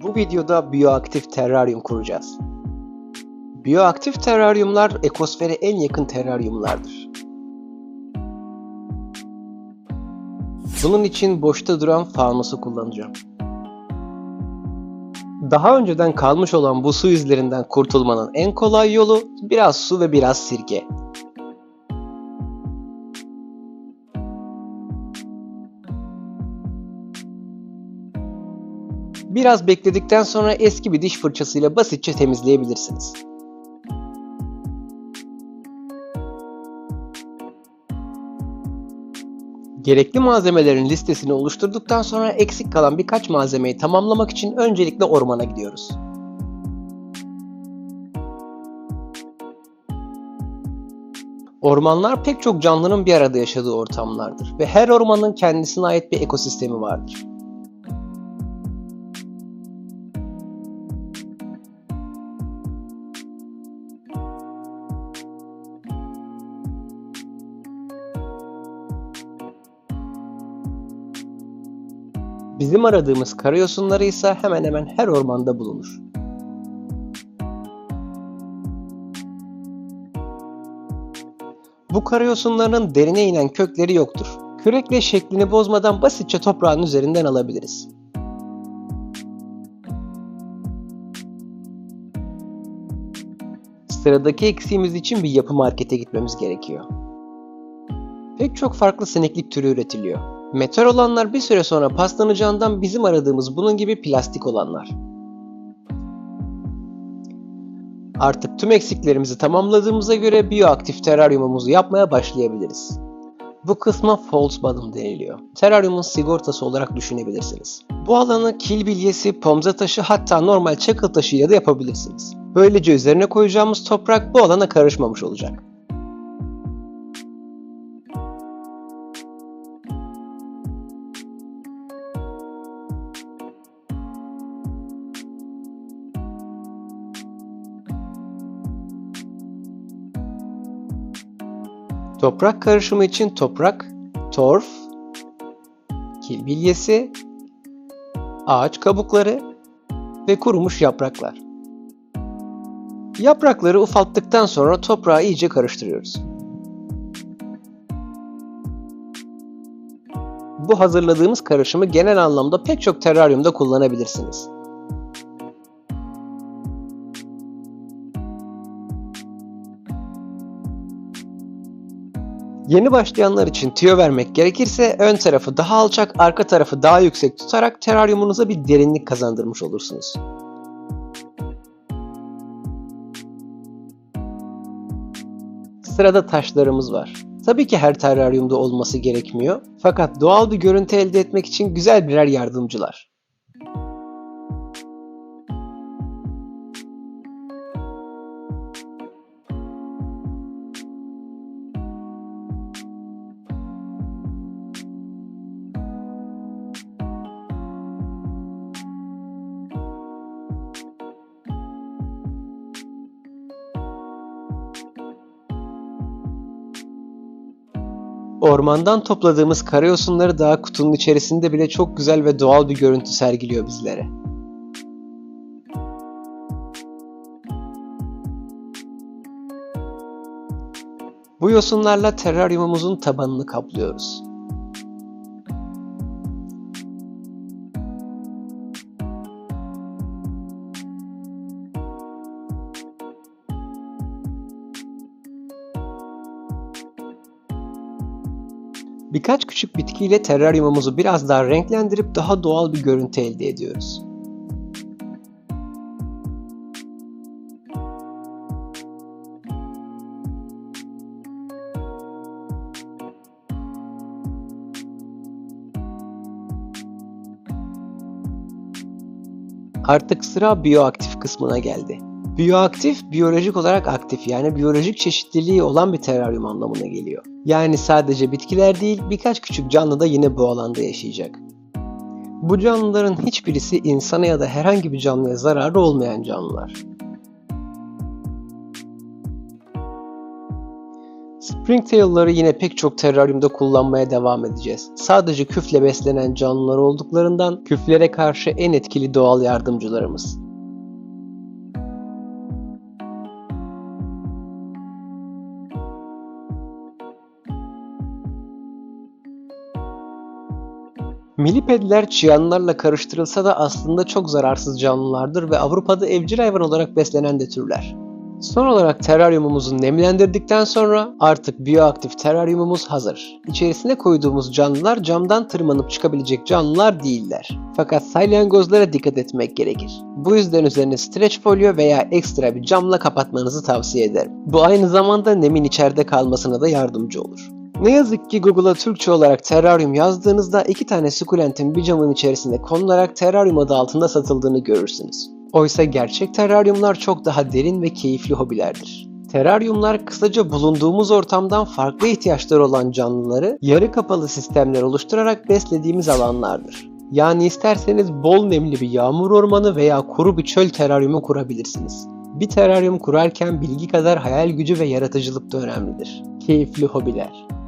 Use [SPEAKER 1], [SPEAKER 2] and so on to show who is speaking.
[SPEAKER 1] Bu videoda biyoaktif terraryum kuracağız. Biyoaktif terraryumlar ekosfere en yakın terraryumlardır. Bunun için boşta duran fanusu kullanacağım. Daha önceden kalmış olan bu su izlerinden kurtulmanın en kolay yolu biraz su ve biraz sirke. Biraz bekledikten sonra eski bir diş fırçasıyla basitçe temizleyebilirsiniz. Gerekli malzemelerin listesini oluşturduktan sonra eksik kalan birkaç malzemeyi tamamlamak için öncelikle ormana gidiyoruz. Ormanlar pek çok canlının bir arada yaşadığı ortamlardır ve her ormanın kendisine ait bir ekosistemi vardır. Bizim aradığımız karayosunları ise hemen hemen her ormanda bulunur. Bu karayosunların derine inen kökleri yoktur. Kürekle şeklini bozmadan basitçe toprağın üzerinden alabiliriz. Sıradaki eksiğimiz için bir yapı markete gitmemiz gerekiyor. Pek çok farklı sineklik türü üretiliyor. Metal olanlar bir süre sonra paslanacağından bizim aradığımız bunun gibi plastik olanlar. Artık tüm eksiklerimizi tamamladığımıza göre biyoaktif teraryumumuzu yapmaya başlayabiliriz. Bu kısma false bottom deniliyor. Teraryumun sigortası olarak düşünebilirsiniz. Bu alanı kil bilyesi, pomza taşı hatta normal çakıl taşıyla da yapabilirsiniz. Böylece üzerine koyacağımız toprak bu alana karışmamış olacak. Toprak karışımı için toprak, torf, kil bilyesi, ağaç kabukları ve kurumuş yapraklar. Yaprakları ufalttıktan sonra toprağı iyice karıştırıyoruz. Bu hazırladığımız karışımı genel anlamda pek çok teraryumda kullanabilirsiniz. Yeni başlayanlar için tüyo vermek gerekirse ön tarafı daha alçak, arka tarafı daha yüksek tutarak teraryumunuza bir derinlik kazandırmış olursunuz. Sırada taşlarımız var. Tabii ki her teraryumda olması gerekmiyor. Fakat doğal bir görüntü elde etmek için güzel birer yardımcılar. Ormandan topladığımız karayosunları daha kutunun içerisinde bile çok güzel ve doğal bir görüntü sergiliyor bizlere. Bu yosunlarla teraryumumuzun tabanını kaplıyoruz. Birkaç küçük bitkiyle teraryumumuzu biraz daha renklendirip daha doğal bir görüntü elde ediyoruz. Artık sıra biyoaktif kısmına geldi. Biyoaktif, biyolojik olarak aktif yani biyolojik çeşitliliği olan bir teraryum anlamına geliyor. Yani sadece bitkiler değil birkaç küçük canlı da yine bu alanda yaşayacak. Bu canlıların hiçbirisi insana ya da herhangi bir canlıya zararı olmayan canlılar. Springtail'ları yine pek çok teraryumda kullanmaya devam edeceğiz. Sadece küfle beslenen canlılar olduklarından küflere karşı en etkili doğal yardımcılarımız. Milipediler çıyanlarla karıştırılsa da aslında çok zararsız canlılardır ve Avrupa'da evcil hayvan olarak beslenen de türler. Son olarak teraryumumuzu nemlendirdikten sonra artık biyoaktif teraryumumuz hazır. İçerisine koyduğumuz canlılar camdan tırmanıp çıkabilecek canlılar değiller. Fakat salyangozlara dikkat etmek gerekir. Bu yüzden üzerine streç folyo veya ekstra bir camla kapatmanızı tavsiye ederim. Bu aynı zamanda nemin içeride kalmasına da yardımcı olur. Ne yazık ki Google'a Türkçe olarak teraryum yazdığınızda iki tane sukulentin bir camın içerisine konularak teraryum adı altında satıldığını görürsünüz. Oysa gerçek teraryumlar çok daha derin ve keyifli hobilerdir. Teraryumlar kısaca bulunduğumuz ortamdan farklı ihtiyaçları olan canlıları yarı kapalı sistemler oluşturarak beslediğimiz alanlardır. Yani isterseniz bol nemli bir yağmur ormanı veya kuru bir çöl teraryumu kurabilirsiniz. Bir teraryum kurarken bilgi kadar hayal gücü ve yaratıcılık da önemlidir. Keyifli hobiler.